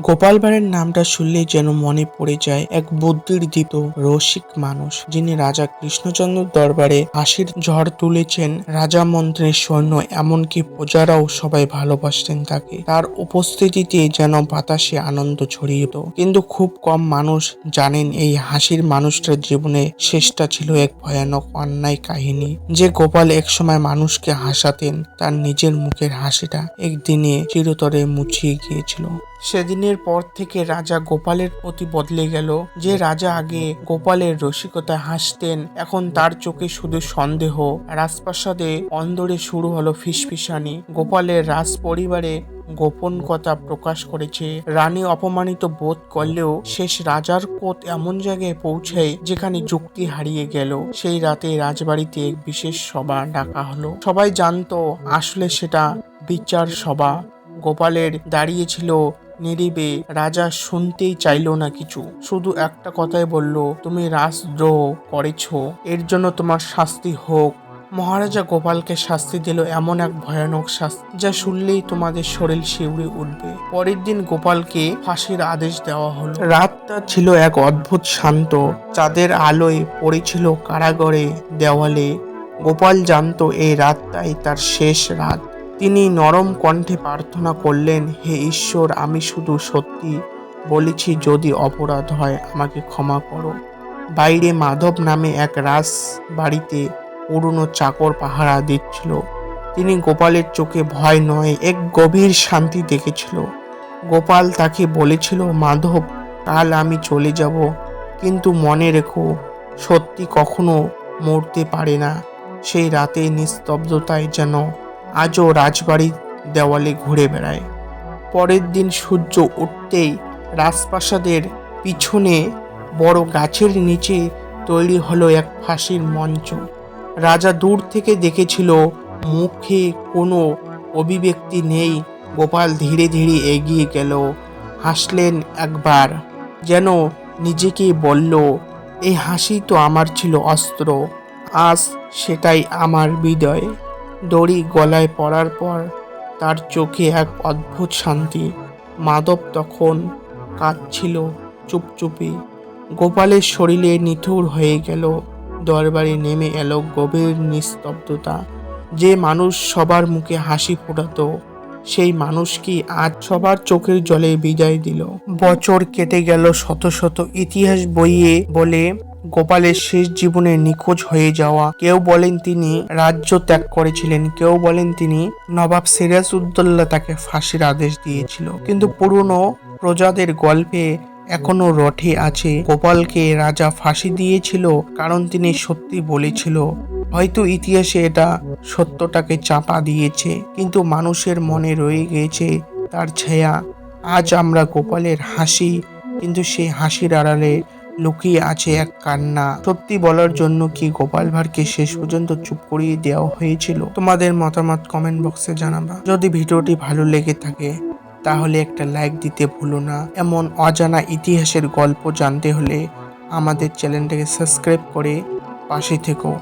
গোপাল ভাঁড়ের নামটা শুনলেই যেন মনে পড়ে যায় এক বুদ্ধির দিত রসিক মানুষ, যিনি রাজা কৃষ্ণচন্দ্র দরবারে হাসির ঝড় তুলেছেন। রাজা মন্ত্রের সৈন্য এমনকি প্রজারাও সবাই ভালোবাসতেন তাকে। তার উপস্থিতিতে যেন বাতাসে আনন্দ ছড়িয়ে। কিন্তু খুব কম মানুষ জানেন এই হাসির মানুষটার জীবনে শেষটা ছিল এক ভয়ানক অন্যায় কাহিনী। যে গোপাল একসময় মানুষকে হাসাতেন, তার নিজের মুখের হাসিটা একদিনে চিরতরে মুছিয়ে গিয়েছিল। সেদিনের পর থেকে রাজা গোপালের প্রতি বদলে গেল। যে রাজা আগে গোপালের রসিকতায় হাসতেন, এখন তার চোখে শুধু সন্দেহ। রাজপ্রাসাদে অন্দরে শুরু হলো ফিসফিসানি। গোপালের রাজ পরিবারে গোপন কথা প্রকাশ করেছে। রানী অপমানিত বোধ করলেও শেষ রাজার কোত এমন জায়গায় পৌঁছায় যেখানে যুক্তি হারিয়ে গেল। সেই রাতে রাজবাড়িতে এক বিশেষ সভা ডাকা হলো। সবাই জানতো আসলে সেটা বিচার সভা। গোপালের দাঁড়িয়েছিল নীরবে রাজা শুনতেই চাইলো না কিছু। শুধু একটা কথাই বলল, তুমি রাজদ্রোহ করেছ, এর জন্য তোমার শাস্তি হোক। মহারাজা গোপালকে শাস্তি দিল এমন এক ভয়ানক শাস্তি, যা শুনলেই তোমাদের শরীর শিউরে উঠবে। পরের দিন গোপালকে ফাঁসির আদেশ দেওয়া হলো। রাতটা ছিল এক অদ্ভুত শান্ত, চাঁদের আলোয় পড়েছিল কারাগারে দেওয়ালে। গোপাল জানতো এই রাতটাই তার শেষ রাত। তিনি নরম কণ্ঠে প্রার্থনা করলেন, হে ঈশ্বর, আমি শুধু সত্যি বলেছি, যদি অপরাধ হয়, আমাকে ক্ষমা করো। বাইরে মাধব নামে এক রাস বাড়িতে পুরনো চাকর পাহারা দিচ্ছিল। তিনি গোপালের চোখে ভয় নয়, এক গভীর শান্তি দেখেছিল। গোপাল তাকে বলেছিল, মাধব, কাল আমি চলে যাব, কিন্তু মনে রেখো, সত্যি কখনো মরতে পারে না। সেই রাতে নিস্তব্ধতায় যেন আজও রাজবাড়ির দেওয়ালে ঘুরে বেড়ায়। পরের দিন সূর্য উঠতেই রাজপ্রাসাদের পিছনে বড় গাছের নিচে তৈরি হলো এক ফাঁসির মঞ্চ। রাজা দূর থেকে দেখেছিল, মুখে কোনো অভিব্যক্তি নেই। গোপাল ধীরে ধীরে এগিয়ে গেল। হাসলেন একবার, যেন নিজেকেই বলল, এই হাসি তো আমার ছিল অস্ত্র। আজ সেটাই আমার হৃদয়। দড়ি গলায় পড়ার পর তার চোখে এক অদ্ভুত শান্তি। মাধব তখন কাঁদছিল চুপচুপি। গোপালের শরীরে নিথুর হয়ে গেল, দরবারে নেমে এলো গভীর নিস্তব্ধতা। যে মানুষ সবার মুখে হাসি ফোটাত, সেই মানুষ কি আজ সবার চোখের জলে বিদায় দিল? বছর কেটে গেল, শত শত ইতিহাস বইয়ে বলে গোপালের শেষ জীবনে নিখোঁজ হয়ে যাওয়া। কেউ বলেন তিনি রাজ্য ত্যাগ করেছিলেন, কেউ বলেন তিনি নবাব সিরাজ উদ্দৌলা তাকে ফাঁসির আদেশ দিয়েছিল। কিন্তু পুরনো প্রজাদের গল্পে এখনও রটে আছে, গোপালকে রাজা ফাঁসি দিয়েছিল কারণ তিনি সত্যি বলেছিল। হয়তো ইতিহাসে এটা সত্যটাকে চাপা দিয়েছে, কিন্তু মানুষের মনে রয়ে গিয়েছে তার ছায়া। আজ আমরা গোপালের হাসি, কিন্তু সেই হাসির আড়ালে লুকিয়ে আছে এক কান্না। সত্যি বলার জন্য কি গোপাল ভাঁড়কে শেষ পর্যন্ত চুপ করিয়ে দেওয়া হয়েছিল? তোমাদের মতামত কমেন্ট বক্সে জানাবা। যদি ভিডিওটি ভালো লেগে থাকে, তাহলে একটা লাইক দিতে ভুলো না। এমন অজানা ইতিহাসের গল্প জানতে হলে আমাদের চ্যানেলটাকে সাবস্ক্রাইব করে পাশে থেকো।